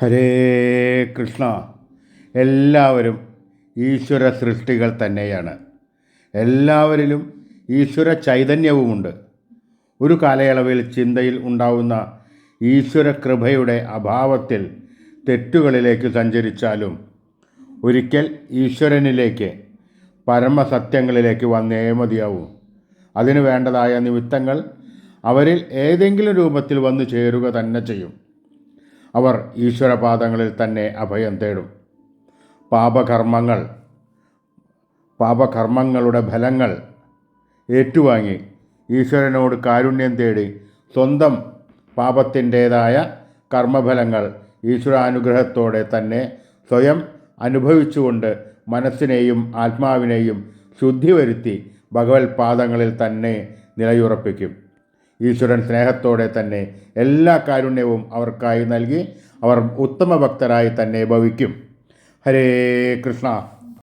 ഹരേ കൃഷ്ണ. എല്ലാവരും ഈശ്വര സൃഷ്ടികൾ തന്നെയാണ്. എല്ലാവരിലും ഈശ്വര ചൈതന്യവുമുണ്ട്. ഒരു കാലയളവിൽ ചിന്തയിൽ ഉണ്ടാവുന്ന ഈശ്വര കൃപയുടെ അഭാവത്തിൽ തെറ്റുകളിലേക്ക് സഞ്ചരിച്ചാലും ഒരിക്കൽ ഈശ്വരനിലേക്ക് പരമസത്യങ്ങളിലേക്ക് വന്നേ മതിയാവും. അതിനു വേണ്ടതായ നിമിത്തങ്ങൾ അവരിൽ ഏതെങ്കിലും രൂപത്തിൽ വന്നു ചേരുക തന്നെ ചെയ്യും. അവർ ഈശ്വരപാദങ്ങളിൽ തന്നെ അഭയം തേടും. പാപകർമ്മങ്ങൾ പാപകർമ്മങ്ങളുടെ ഫലങ്ങൾ ഏറ്റുവാങ്ങി ഈശ്വരനോട് കാരുണ്യം തേടി സ്വന്തം പാപത്തിന്റേതായ കർമ്മഫലങ്ങൾ ഈശ്വരാനുഗ്രഹത്തോടെ തന്നെ സ്വയം അനുഭവിച്ചുകൊണ്ട് മനസ്സിനെയും ആത്മാവിനെയും ശുദ്ധി വരുത്തി ഭഗവത് പാദങ്ങളിൽ തന്നെ നിലയുറപ്പിക്കും. ഈശ്വരൻ സ്നേഹത്തോടെ തന്നെ എല്ലാ കാരുണ്യവും അവർക്കായി നൽകി അവർ ഉത്തമ ഭക്തരായി തന്നെ ഭവിക്കും. ഹരേ കൃഷ്ണ.